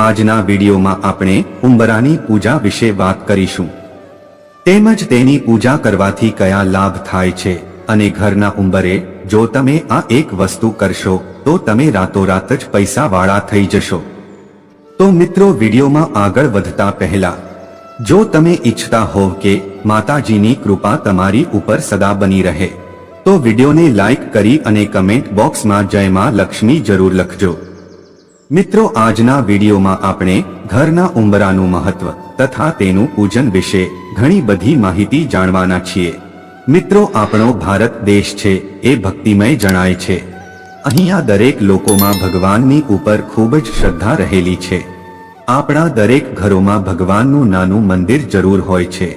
આજના વિડીયોમાં આપણે ઉંબરાની પૂજા વિશે વાત કરીશું. તેમજ તેની પૂજા કરવાથી કયા લાભ થાય છે અને ઘરના ઉંબરે જો તમે આ એક વસ્તુ કરશો, તો તમે રાતોરાત જ પૈસાવાળા થઈ જશો. તો મિત્રો વિડીયોમાં આગળ વધતા પહેલા, જો તમે ઈચ્છતા હોવ કે માતાજીની કૃપા તમારી ઉપર સદા બની રહે, તો વિડીયોને લાઈક કરી અને કમેન્ટ બોક્સમાં જય માં લક્ષ્મી જરૂર લખજો. મિત્રો, આજના વિડીયોમાં આપણે ઘરના ઉંબરાનું મહત્વ તથા તેનું પૂજન વિશે ઘણી બધી માહિતી જાણવાના છીએ. મિત્રો, આપણો ભારત દેશ છે એ ભક્તિમય જણાય છે. અહીંયા દરેક લોકોમાં ભગવાનની ઉપર ખૂબ જ શ્રદ્ધા રહેલી છે. આપણા દરેક ઘરોમાં ભગવાનનું નાનું મંદિર જરૂર હોય છે.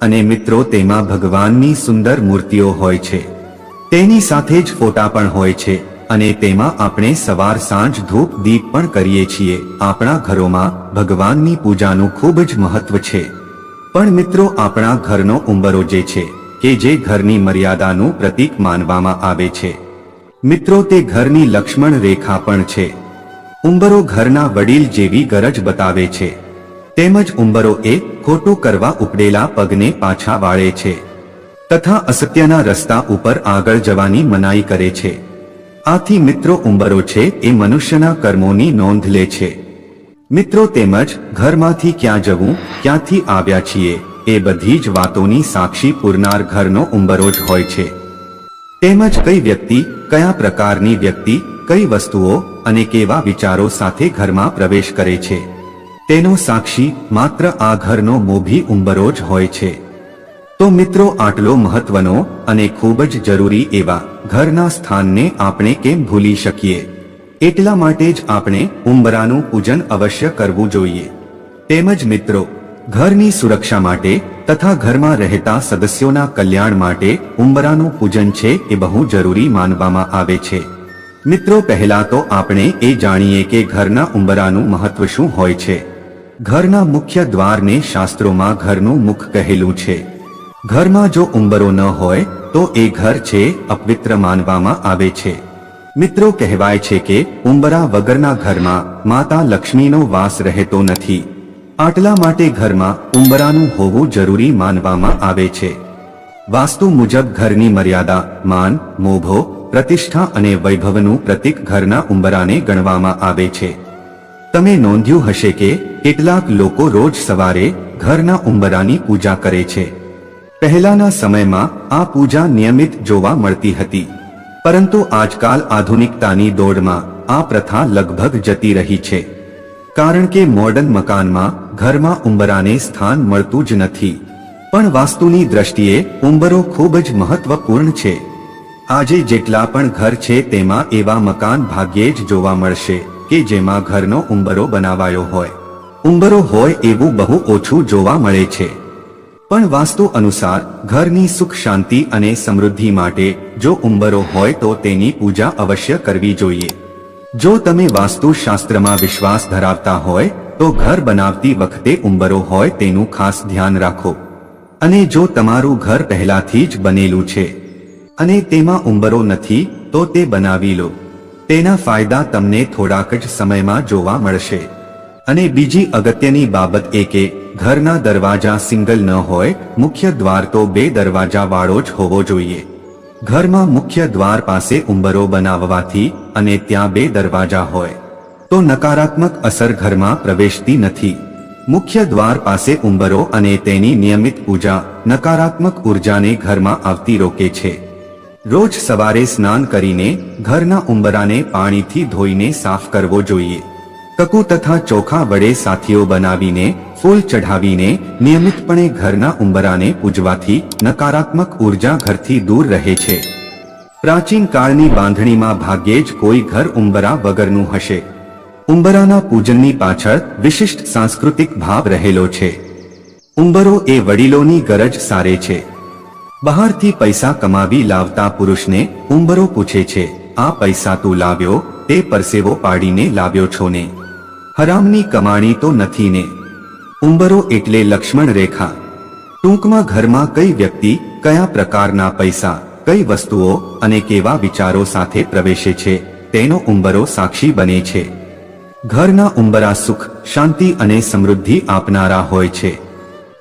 અને મિત્રો, તેમાં ભગવાનની સુંદર મૂર્તિઓ હોય છે. તેની સાથે જ ફોટા પણ હોય છે. અને તેમાં આપણે સવાર સાંજ ધૂપ દીપ પણ કરીએ છીએ. આપણા ઘરોમાં ભગવાનની પૂજાનું ખૂબ જ મહત્વ છે. પણ મિત્રો, આપણા ઘરનો ઉંબરો જે છે, કે જે ઘરની મર્યાદાનું પ્રતીક માનવામાં આવે છે. મિત્રો, તે ઘરની લક્ષ્મણ રેખા પણ છે. ઉંબરો ઘરના વડીલ જેવી ગરજ બતાવે છે. તેમજ ઉંબરો એ ખોટું કરવા ઉપડેલા પગને પાછા વાળે છે. તથા અસત્યના રસ્તા ઉપર આગળ જવાની મનાઈ કરે છે. આથી મિત્રો ઉંબરો છે એ મનુષ્યના કર્મોની નોંધ લે છે. મિત્રો તેમજ ઘરમાંથી ક્યાં જવું, ક્યાંથી આવ્યા છીએ, એ બધી જ વાતોની સાક્ષી પૂરનાર ઘરનો ઉંબરો જ હોય છે. તેમજ કઈ વ્યક્તિ, કયા પ્રકારની વ્યક્તિ, કઈ વસ્તુઓ અને કેવા વિચારો સાથે ઘરમાં પ્રવેશ કરે છે. તેનો સાક્ષી માત્ર આ ઘરનો મોભી ઉંબરો જ હોય છે. તો મિત્રો આટલો મહત્વનો અને ખૂબ જ જરૂરી એવા ઘરના સ્થાનને આપણે કેમ ભૂલી શકીએ? એટલા માટે જ આપણે ઉંબરાનું પૂજન અવશ્ય કરવું જોઈએ. તેમજ મિત્રો, ઘરની સુરક્ષા માટે તથા ઘરમાં રહેતા સદસ્યોના કલ્યાણ માટે ઉંબરાનું પૂજન છે એ બહુ જરૂરી માનવામાં આવે છે. મિત્રો, પહેલા તો આપણે એ જાણીએ કે ઘરના ઉંબરાનું મહત્વ શું હોય છે. ઘરના મુખ્ય દ્વારને શાસ્ત્રોમાં ઘરનું મુખ કહેલું છે. ઘરમાં જો ઉંબરો ન હોય, તો એ ઘર છે અપવિત્ર માનવામાં આવે છે. મિત્રો કહેવાય છે કે, ઉંબરા વગરના ઘરમાં માતા લક્ષ્મીનો વાસ રહેતો નથી. આટલા માટે ઘરમાં ઉંબરાનું હોવું જરૂરી માનવામાં આવે છે. વાસ્તુ મુજબ ઘરની મર્યાદા, માન, મોભો, પ્રતિષ્ઠા અને વૈભવનું પ્રતીક ઘરના ઉંબરાને ગણવામાં આવે છે. તમે નોંધ્યું હશે કે, કેટલાક લોકો રોજ સવારે ઘરના ઉંબરાની પૂજા કરે છે. પહેલાના સમયમાં આ પૂજા નિયમિત જોવા મળતી હતી. પરંતુ આજકાલ આધુનિકતાની દોડમાં આ પ્રથા લગભગ જતી રહી છે. કારણ કે મોડર્ન મકાનમાં ઘરમાં ઉંબરાને સ્થાન મળતું જ નથી. પણ વાસ્તુની દ્રષ્ટિએ ઉંબરો ખૂબ જ મહત્વપૂર્ણ છે. આજે જેટલા પણ ઘર છે તેમાં એવા મકાન ભાગ્યે જ જોવા મળશે કે જેમાં ઘરનો ઉંબરો બનાવાયો હોય. ઉંબરો હોય એવું બહુ ઓછું જોવા મળે છે. પણ વાસ્તુ અનુસાર ઘરની સુખ શાંતિ અને સમૃદ્ધિ માટે જો ઉંબરો હોય તો તેની પૂજા અવશ્ય કરવી જોઈએ. જો તમે વાસ્તુ શાસ્ત્રમાં વિશ્વાસ ધરાવતા હોય, તો ઘર બનાવતી વખતે ઉંબરો હોય તેનું ખાસ ધ્યાન રાખો. અને જો તમારું ઘર પહેલાથી જ બનેલું છે અને તેમાં ઉંબરો નથી, તો તે બનાવી લો. તેના ફાયદા તમને થોડાક જ સમયમાં જોવા મળશે. અને બીજી અગત્યની બાબત એ કે ઘરના દરવાજા સિંગલ ન હોય, મુખ્ય દ્વાર તો બે દરવાજા વાળો જ હોવો જોઈએ. ઘરમાં મુખ્ય દ્વાર પાસે ઉંબરો બનાવવાથી અને ત્યાં બે દરવાજા હોય, તો નકારાત્મક અસર ઘરમાં પ્રવેશતી નથી. મુખ્ય દ્વાર પાસે ઉંબરો અને તેની નિયમિત પૂજા, નકારાત્મક ઉર્જાને ઘરમાં આવતી રોકે છે. રોજ સવારે સ્નાન કરીને ઘરના ઉંબરાને પાણીથી ધોઈને સાફ કરવો જોઈએ. કકુ તથા ચોખા વડે સાથીઓ બનાવીને, ફૂલ ચઢાવીને, નિયમિતપણે ઘરના ઉંબરાને પૂજવાથી નકારાત્મક ઊર્જા ઘરથી દૂર રહે છે. પ્રાચીન કાળની બાંધણીમાં ભાગ્યે જ કોઈ ઘર ઉંબરા વગરનું હશે. ઉંબરાના પૂજનની પાછળ વિશિષ્ટ સાંસ્કૃતિક ભાવ રહેલો છે. ઉંબરો એ વડીલોની ગરજ સારે છે. બહારથી પૈસા કમાવી લાવતા પુરુષને ઉંબરો પૂછે છે, આ પૈસા તું લાવ્યો? તે પરસેવો પાડીને લાવ્યો છો ને? હરામની કમાણી તો નથી ને. ઉંબરો એટલે લક્ષ્મણ રેખા. ટૂંકમાં ઘરમાં કઈ વ્યક્તિ, કયા પ્રકારના પૈસા, કઈ વસ્તુઓ અને કેવા વિચારો સાથે પ્રવેશે છે, તેનો ઉંબરો સાક્ષી બને છે. ઘરના ઉંબરા સુખ, શાંતિ અને સમૃદ્ધિ આપનારા હોય છે.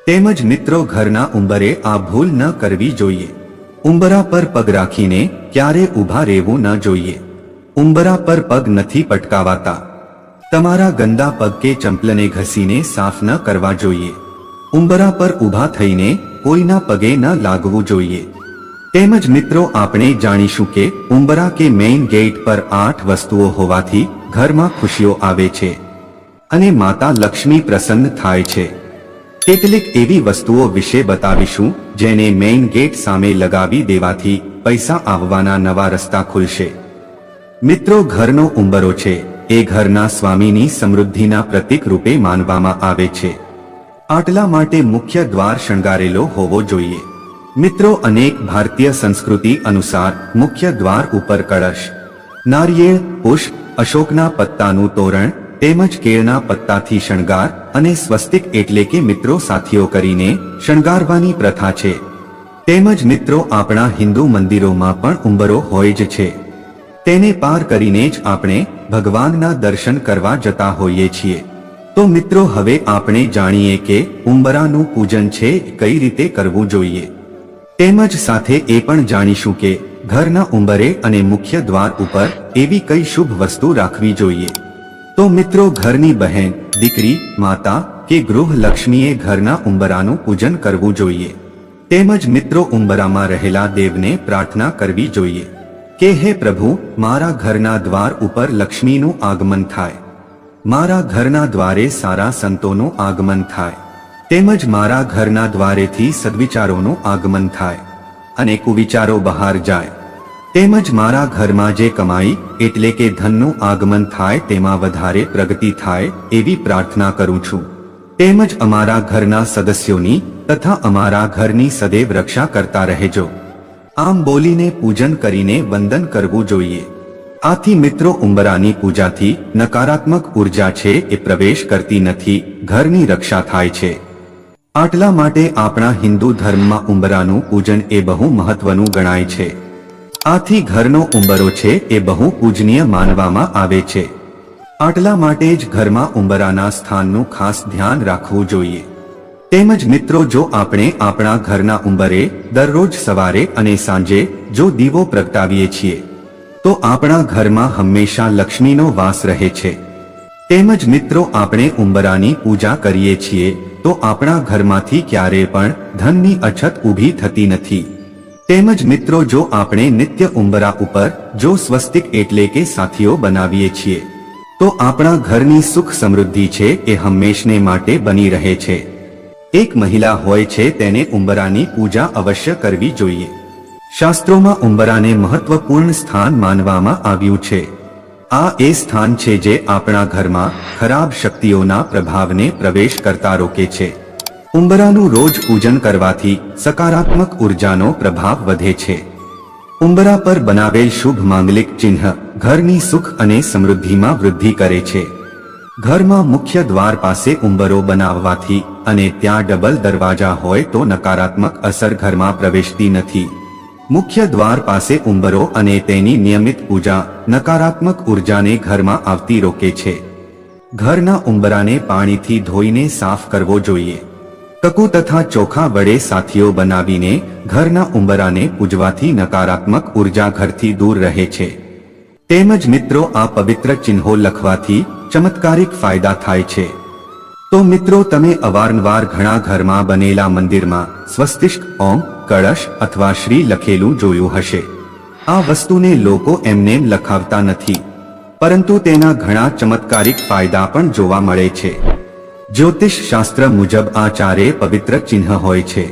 તેમજ મિત્રો ઘરના ઉંબરે આ ભૂલ ન કરવી જોઈએ. ઉંબરા પર પગ રાખીને ક્યારે ઊભા રહેવું ન જોઈએ. ઉંબરા પર પગ નથી પટકાવાતા. તમારા ગંદા પગ કે ચંપલને ઘસીને સાફ ન કરવા જોઈએ. ઉંબરા પર ઊભા થઈને કોઈના પગે ન લાગવું જોઈએ. તેમજ મિત્રો, આપણે જાણીશું કે ઉંબરા કે મેઇન ગેટ પર આઠ વસ્તુઓ હોવાથી ઘરમાં ખુશીઓ આવે છે અને માતા લક્ષ્મી પ્રસન્ન થાય છે. કેટલીક એવી વસ્તુઓ વિશે બતાવીશું, જેને મેઇન ગેટ સામે લગાવી દેવાથી પૈસા આવવાના નવા રસ્તા ખુલશે. મિત્રો, ઘરનો ઉંબરો છે. એ ઘરના સ્વામીની સમૃદ્ધિના પ્રતીક રૂપે માનવામાં આવે છે. આટલા માટે મુખ્ય દ્વાર શણગારેલો હોવો જોઈએ. મિત્રો, અનેક ભારતીય સંસ્કૃતિ અનુસાર મુખ્ય દ્વાર ઉપર કળશ, નારિયેળ, પુષ્પ, અશોકના પત્તાનું તોરણ, તેમજ કેળના પત્તાથી શણગાર અને સ્વસ્તિક એટલે કે મિત્રો સાથીઓ કરીને શણગારવાની પ્રથા છે. તેમજ મિત્રો, આપણા હિન્દુ મંદિરોમાં પણ ઉંબરો હોય જ છે. તેને પાર કરીને જ આપણે ભગવાનના દર્શન કરવા જતા હોઈએ છીએ. તો મિત્રો, હવે આપણે જાણીએ કે ઉંબરાનું પૂજન છે, કઈ રીતે કરવું જોઈએ. તેમજ સાથે એ પણ જાણીશું કે ઘરના ઉંબરે અને મુખ્ય દ્વાર ઉપર એવી કઈ શુભ વસ્તુ રાખવી જોઈએ. તો મિત્રો, ઘરની બહેન, દીકરી, માતા કે ગૃહ લક્ષ્મીએ ઘરના ઉંબરાનું પૂજન કરવું જોઈએ. તેમજ મિત્રો, ઉંબરામાં રહેલા દેવને પ્રાર્થના કરવી જોઈએ. કે હે પ્રભુ, મારા ઘરના દ્વાર ઉપર લક્ષ્મીનું આગમન થાય. મારા ઘરના દ્વારે સારા સંતોનું આગમન થાય. તેમજ મારા ઘરના દ્વારેથી સદવિચારોનું આગમન થાય. અને કુવિચારો બહાર જાય. તેમજ મારા ઘરમાં જે કમાઈ, એટલે કે ધનનું આગમન થાય તેમાં વધારે પ્રગતિ થાય એવી પ્રાર્થના કરું છું. તેમજ અમારા ઘરના સદસ્યોની તથા અમારા ઘરની સદૈવ રક્ષા કરતા રહેજો. આમ બોલીને પૂજન કરીને વંદન કરવું જોઈએ. આથી મિત્રો ઉંબરાની પૂજાથી નકારાત્મક ઊર્જા છે એ પ્રવેશ કરતી નથી, ઘરની રક્ષા થાય છે. આટલા માટે આપણા હિન્દુ ધર્મમાં ઉંબરાનું પૂજન એ બહુ મહત્વનું ગણાય છે. આથી ઘરનો ઉંબરો છે એ બહુ પૂજનીય માનવામાં આવે છે. આટલા માટે જ ઘરમાં ઉંબરાના સ્થાનનું ખાસ ધ્યાન રાખવું જોઈએ. તેમજ મિત્રો, જો આપણે આપણા ઘરના ઉંબરે દરરોજ સવારે અને સાંજે જો દીવો પ્રગટાવીએ છીએ, તો આપણા ઘરમાં હંમેશા લક્ષ્મીનો વાસ રહે છે. તેમજ મિત્રો, આપણે ઉંબરાની પૂજા કરીએ છીએ, તો આપણા ઘરમાંથી ક્યારે પણ ધનની અછત ઊભી થતી નથી. તેમજ મિત્રો, જો આપણે નિત્ય ઉંબરા ઉપર જો સ્વસ્તિક એટલે કે સાથીઓ બનાવીએ છીએ, તો આપણા ઘરની સુખ સમૃદ્ધિ છે એ હંમેશને માટે બની રહે છે. એક મહિલા હોય છે તેને ઉંબરાની પૂજા અવશ્ય કરવી જોઈએ. શાસ્ત્રોમાં ઉંબરાને મહત્વપૂર્ણ સ્થાન માનવામાં આવ્યું છે. આ એ સ્થાન છે જે આપણા ઘરમાં ખરાબ શક્તિઓના પ્રભાવને પ્રવેશ કરતા રોકે છે. ઉંબરાનું રોજ પૂજન કરવાથી સકારાત્મક ઉર્જાનો પ્રભાવ વધે છે. ઉંબરા પર બનાવેલ શુભ માંગલિક ચિહ્ન ઘરની સુખ અને સમૃદ્ધિમાં વૃદ્ધિ કરે છે. ઘરમાં મુખ્ય દ્વાર પાસે ઉંબરો બનાવવાથી અને ત્યાં ડબલ દરવાજા હોય તો નકારાત્મક અસર ઘરમાં પ્રવેશતી નથી. મુખ્ય દ્વાર પાસે ઉંબરો અને તેની નિયમિત પૂજા નકારાત્મક ઉર્જાને ઘરમાં આવતી રોકે છે. ઘરના ઉંબરાને પાણીથી ધોઈને સાફ કરવો જોઈએ. તકુ તથા ચોખા વડે સાથીઓ બનાવીને ઘરના ઉંબરાને પૂજવાથી નકારાત્મક ઊર્જા ઘરથી દૂર રહે છે. તેમજ મિત્રો, આ પવિત્ર ચિહ્નો લખવાથી ચમત્કારિક ફાયદા થાય છે. તો મિત્રો, તમે અવારનવાર ઘણા ઘરમાં બનેલા મંદિરમાં સ્વસ્તિષ્ક ઓમ, કળશ અથવા શ્રી લખેલું જોયું હશે. આ વસ્તુને લોકો એમને લખાવતા નથી. પરંતુ તેના ઘણા ચમત્કારિક ફાયદા પણ જોવા મળે છે. જ્યોતિષ શાસ્ત્ર મુજબ આ ચારે પવિત્ર ચિહ્ન હોય છે,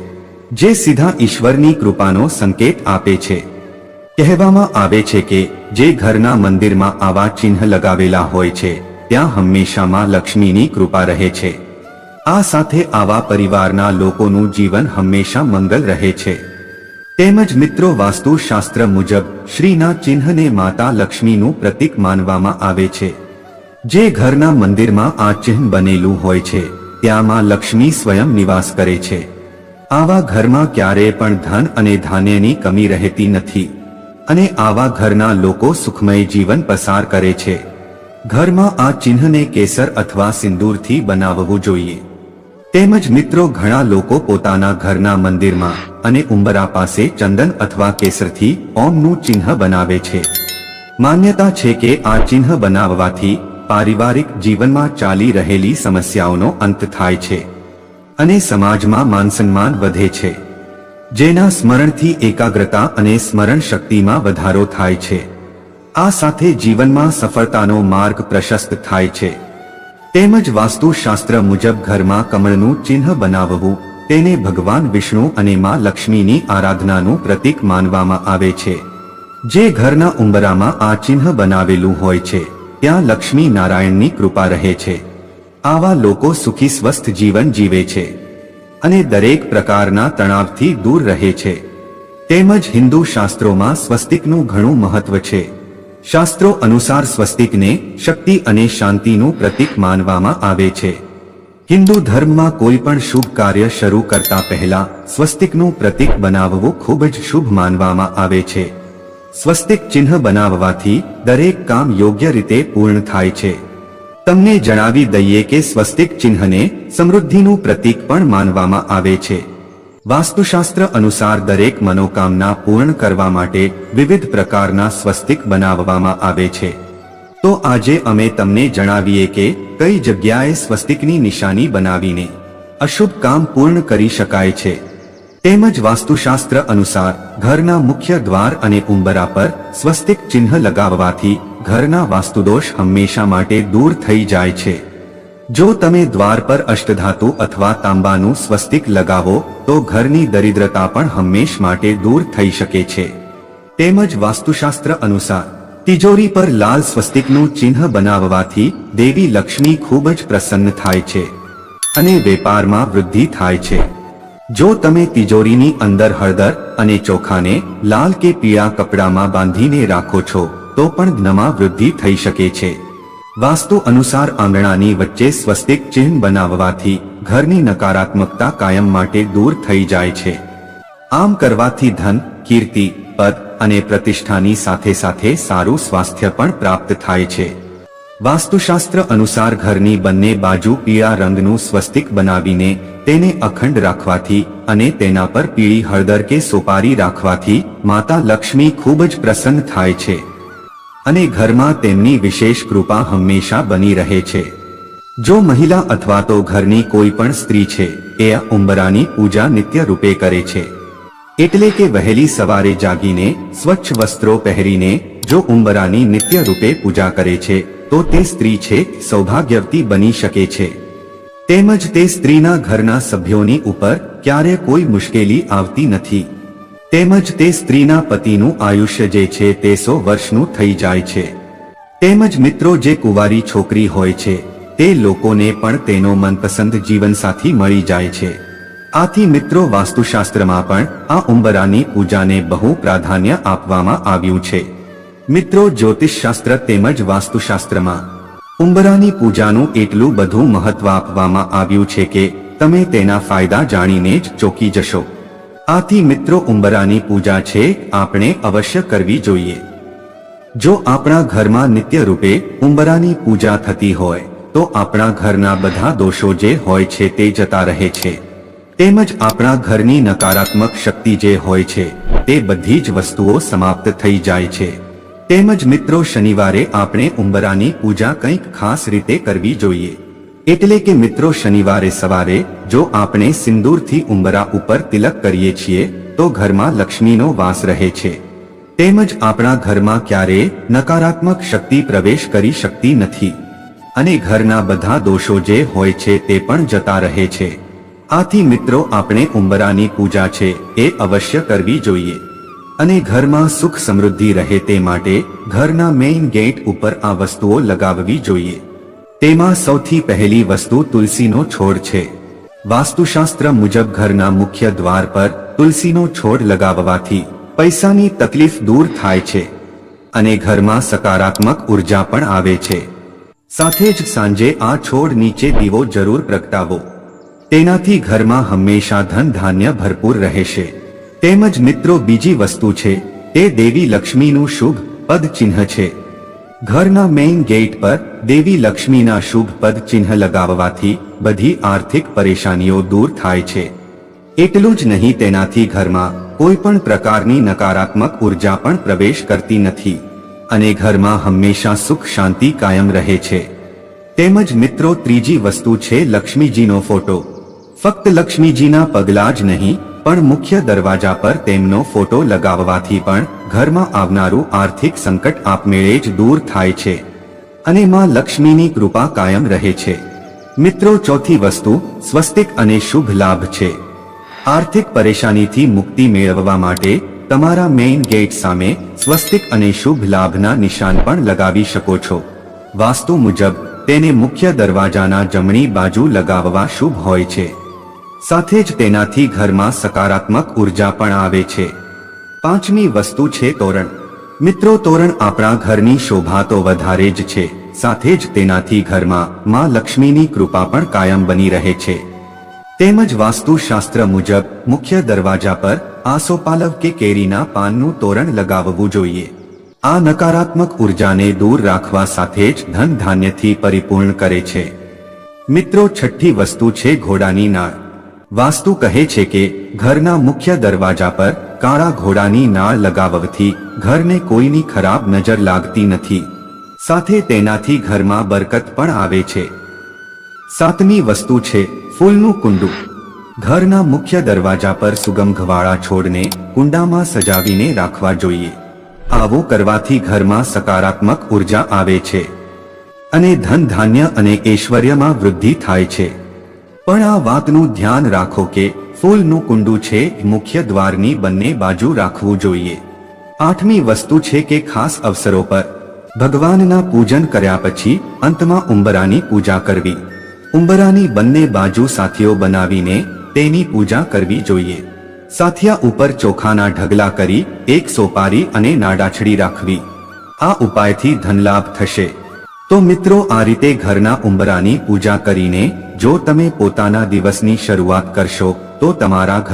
જે સીધા ઈશ્વરની કૃપાનો સંકેત આપે છે. કહેવામાં આવે છે કે જે ઘરના મંદિરમાં આવા ચિહ્ન લગાવેલા હોય છે, ત્યાં હંમેશામાં લક્ષ્મીની કૃપા રહે છે. આ સાથે આવા પરિવારના લોકોનું જીવન હંમેશા મંગલ રહે છે. તેમજ મિત્રો, વાસ્તુશાસ્ત્ર મુજબ, શ્રીના ચિહ્નને માતા લક્ષ્મીનું પ્રતીક માનવામાં આવે છે. જે ઘરના મંદિરમાં આ ચિહ્ન બનેલું હોય છે ત્યાં લક્ષ્મી સ્વયં નિવાસ કરે છે. આવા ઘરમાં ક્યારેય પણ ધન અને ધાન્યની કમી રહેતી નથી. અને આવા ઘરના લોકો સુખમય જીવન પસાર કરે છે. ઘરમાં આ ચિહ્નને કેસર અથવા સિંદૂરથી બનાવવું જોઈએ. તેમજ મિત્રો ઘણા લોકો પોતાના ઘરના મંદિરમાં અને ઉંબરા પાસે ચંદન અથવા કેસરથી ઓમનું ચિહ્ન બનાવે છે. માન્યતા છે કે આ ચિહ્ન બનાવવાથી પારિવારિક જીવનમાં ચાલી રહેલી સમસ્યાઓનો અંત થાય છે. અને સમાજમાં માનસન્માન વધે છે. જેના સ્મરણથી એકાગ્રતા અને સ્મરણ શક્તિમાં વધારો થાય છે. આ સાથે જીવનમાં સફળતાનો માર્ગ પ્રશસ્ત થાય છે. તેમજ વાસ્તુશાસ્ત્ર મુજબ ઘરમાં કમળનું ચિહ્ન બનાવવું, તેને ભગવાન વિષ્ણુ અને માં લક્ષ્મીની આરાધનાનું પ્રતીક માનવામાં આવે છે. જે ઘરના ઉંબરામાં આ ચિહ્ન બનાવેલું હોય છે, ત્યાં લક્ષ્મી નારાયણની કૃપા રહે છે. આવા લોકો સુખી સ્વસ્થ જીવન જીવે છે. અને દરેક પ્રકારના તણાવથી દૂર રહે છે. તેમજ હિન્દુ શાસ્ત્રોમાં સ્વસ્તિકનું ઘણું મહત્વ છે. શાસ્ત્રો અનુસાર સ્વસ્તિકને શક્તિ અને શાંતિનું પ્રતીક માનવામાં આવે છે. હિન્દુ ધર્મમાં કોઈ પણ શુભ કાર્ય શરૂ કરતા પહેલા સ્વસ્તિકનું પ્રતીક બનાવવું ખૂબ જ શુભ માનવામાં આવે છે. સ્વસ્તિક ચિહ્ન બનાવવાથી દરેક કામ યોગ્ય રીતે પૂર્ણ થાય છે. તમને જણાવી દઈએ કે સ્વસ્તિક ચિહ્નને સમૃદ્ધિનું પ્રતીક પણ માનવામાં આવે છે. વાસ્તુશાસ્ત્ર અનુસાર દરેક મનોકામના પૂર્ણ કરવા માટે વિવિધ પ્રકારના સ્વસ્તિક બનાવવામાં આવે છે. તો આજે અમે તમને જણાવીએ કે કઈ જગ્યાએ સ્વસ્તિકની નિશાની બનાવીને અશુભ કામ પૂર્ણ કરી શકાય છે. તેમજ વાસ્તુશાસ્ત્ર અનુસાર ઘરના મુખ્ય દ્વાર અને ઉંબરા પર સ્વસ્તિક ચિહ્ન લગાવવાથી ઘરના વાસ્તુદોષ હંમેશા માટે દૂર થઈ જાય છે. જો તમે દ્વાર પર અષ્ટધાતુ અથવા તાંબાનું સ્વસ્તિક લગાવો, તો ઘરની દરિદ્રતા પણ હંમેશ માટે દૂર થઈ શકે છે. તેમજ વાસ્તુશાસ્ત્ર અનુસાર, તિજોરી પર લાલ સ્વસ્તિકનું ચિહ્ન બનાવવાથી દેવી લક્ષ્મી ખૂબ જ પ્રસન્ન થાય છે અને વેપારમાં વૃદ્ધિ થાય છે. જો તમે તિજોરીની અંદર હળદર અને ચોખાને લાલ કે પીળા કપડામાં બાંધીને રાખો છો, તો પણ જ્ઞમાં વૃદ્ધિ થઈ શકે છે. વાસ્તુ અનુસાર આંગણાની વચ્ચે સ્વસ્તિક ચિહ્ન બનાવવાથી ઘરની નકારાત્મકતા કાયમ માટે દૂર થઈ જાય છે. આમ કરવાથી ધન, કીર્તિ, પદ અને પ્રતિષ્ઠાની સાથે સાથે સારું સ્વાસ્થ્ય પણ પ્રાપ્ત થાય છે. વાસ્તુશાસ્ત્ર અનુસાર ઘરની બંને બાજુ પીળા રંગનું સ્વસ્તિક બનાવીને તેને અખંડ રાખવાથી અને તેના પર પીળી હળદર કે સોપારી રાખવાથી માતા લક્ષ્મી ખૂબ જ પ્રસન્ન થાય છે. અને ઘરમાં તેમની વિશેષ કૃપા હંમેશા બની રહે છે. જો મહિલા અથવા તો ઘરની કોઈ પણ સ્ત્રી છે, એ આ ઉંબરાની પૂજા નિત્ય રૂપે કરે છે. એટલે કે વહેલી સવારે જાગીને સ્વચ્છ વસ્ત્રો પહેરીને જો ઉંબરાની નિત્ય રૂપે પૂજા કરે છે તો તે સ્ત્રી છે, સૌભાગ્યવતી બની શકે છે. તેમજ તે સ્ત્રીના ઘરના સભ્યોની ઉપર ક્યારે કોઈ મુશ્કેલી આવતી નથી. તેમજ તે સ્ત્રીના પતિનું આયુષ્ય જે છે તે સો વર્ષનું થઈ જાય છે. તેમજ મિત્રો જે કુંવારી છોકરી હોય છે, તે લોકોને પણ તેનો મનપસંદ જીવનસાથી મળી જાય છે. આથી મિત્રો વાસ્તુશાસ્ત્રમાં પણ આ ઉંબરાની પૂજાને બહુ પ્રાધાન્ય આપવામાં આવ્યું છે. મિત્રો, જ્યોતિષશાસ્ત્ર તેમજ વાસ્તુશાસ્ત્રમાં ઉંબરાની પૂજાનું એટલું બધું મહત્વ આપવામાં આવ્યું છે કે તમે તેના ફાયદા જાણીને જ ચોકી જશો. આથી મિત્રો ઉંબરાની પૂજા છે, આપણે અવશ્ય કરવી જોઈએ. જો આપણા ઘરમાં નિત્ય રૂપે ઉંબરાની પૂજા થતી હોય, તો આપણા ઘરના બધા દોષો જે હોય છે તે જતા રહે છે. તેમજ આપણા ઘરની નકારાત્મક શક્તિ જે હોય છે, તે બધી જ વસ્તુઓ સમાપ્ત થઈ જાય છે. તેમજ મિત્રો શનિવારે આપણે ઉંબરાની પૂજા કંઈક ખાસ રીતે કરવી જોઈએ. એટલે કે મિત્રો શનિવારે સવારે, જો આપણે સિંદૂરથી ઉંબરા ઉપર તિલક કરીએ છીએ, તો ઘરમાં લક્ષ્મીનો વાસ રહે છે. તેમજ આપણા ઘરમાં ક્યારેય નકારાત્મક શક્તિ પ્રવેશ કરી શકતી નથી. અને ઘરના બધા દોષો જે હોય છે તે પણ જતા રહે છે. આથી મિત્રો આપણે ઉંબરાની પૂજા છે, એ અવશ્ય કરવી જોઈએ. અને ઘરમાં સુખ સમૃદ્ધિ રહે તે માટે ઘરના મેઇન ગેટ ઉપર આ વસ્તુઓ લગાવવી જોઈએ. તેમાં સૌથી પહેલી વસ્તુ તુલસીનો છોડ છે. વાસ્તુશાસ્ત્ર મુજબ ઘરના મુખ્ય દ્વાર પર તુલસીનો છોડ લગાવવાથી પૈસાની તકલીફ દૂર થાય છે અને ઘરમાં સકારાત્મક ઊર્જા પણ આવે છે. સાથે જ સાંજે આ છોડ નીચે દીવો જરૂર પ્રગટાવો. તેનાથી ઘરમાં હંમેશા ધન ધાન્ય ભરપૂર રહેશે. તેમજ મિત્રો બીજી વસ્તુ છે, તે દેવી લક્ષ્મીનું શુભ પદ ચિહ્ન છે. ઘરના મેઇન ગેટ પર દેવી લક્ષ્મીના શુભ પદ ચિહ્ન લગાવવાથી બધી આર્થિક પરેશાનીઓ દૂર થાય છે. એટલું જ નહીં તેનાથી ઘરમાં કોઈ પણ પ્રકારની નકારાત્મક ઊર્જા પણ પ્રવેશ કરતી નથી અને ઘરમાં હંમેશા સુખ શાંતિ કાયમ રહે છે. તેમજ મિત્રો ત્રીજી વસ્તુ છે લક્ષ્મીજીનો ફોટો. ફક્ત લક્ષ્મીજીના પગલા જ નહીં પણ મુખ્ય દરવાજા પર તેમનો ફોટો લગાવવાથી પણ ઘરમાં આવનારું આર્થિક સંકટ આપમેળે જ દૂર થાય છે અને માં લક્ષ્મીની કૃપા કાયમ રહે છે. મિત્રો, ચોથી વસ્તુ, સ્વસ્તિક અને શુભ લાભ છે. આર્થિક પરેશાનીથી મુક્તિ મેળવવા માટે તમારા મેઇન ગેટ સામે સ્વસ્તિક અને શુભ લાભના નિશાન પણ લગાવી શકો છો. વાસ્તુ મુજબ, તેને મુખ્ય દરવાજાના જમણી બાજુ લગાવવા શુભ હોય છે. સાથે જ તેનાથી ઘરમાં સકારાત્મક ઊર્જા પણ આવે છે. પાંચમી વસ્તુ છે તોરણ. મિત્રો, તોરણ આપણા ઘરની શોભા તો વધારે જ છે. સાથે જ તેનાથી ઘરમાં માં લક્ષ્મીની કૃપા પણ કાયમ બની રહે છે. તેમજ વાસ્તુશાસ્ત્ર મુજબ, મુખ્ય દરવાજા પર આસોપાલવ કે કેરીના પાનનું તોરણ લગાવવું જોઈએ. આ નકારાત્મક ઉર્જાને દૂર રાખવા સાથે જ ધન ધાન્યથી પરિપૂર્ણ કરે છે. મિત્રો, છઠ્ઠી વસ્તુ છે ઘોડાની નાળ. વાસ્તુ કહે છે કે, ઘરના મુખ્ય દરવાજા પર કાળા ઘોડાની નાળ લગાવવાથી ઘરને કોઈની ખરાબ નજર લાગતી નથી. સાથે તેનાથી ઘરમાં બરકત પણ આવે છે. સાતમી વસ્તુ છે, ફૂલનું કુંડું. ઘરના મુખ્ય દરવાજા પર સુગંધવાળા છોડને કુંડામાં સજાવીને રાખવા જોઈએ. આવું કરવાથી ઘરમાં સકારાત્મક ઊર્જા આવે છે. અને ધન ધાન્ય અને ઐશ્વર્યમાં વૃદ્ધિ થાય છે. પણ આ વાતનું ધ્યાન રાખો કે ફૂલનું કુંડું છે મુખ્ય દ્વારની બંને બાજુ રાખવું જોઈએ. આઠમી વસ્તુ છે કે ખાસ અવસરો પર ભગવાનના પૂજન કર્યા પછી અંતમાં ઉંબરાની પૂજા કરવી. ઉંબરાની બંને બાજુ સાથીઓ બનાવીને તેની પૂજા કરવી જોઈએ. સાથિયા ઉપર ચોખાના ઢગલા કરી એક સોપારી અને નાડાછડી રાખવી. આ ઉપાયથી ધનલાભ થશે. તો મિત્રો આ રીતે ઘરના ઉંબરાની પૂજા કરીને જો તમે પોતાના દિવસની શરૂઆત કરશો તો તમારા ઘર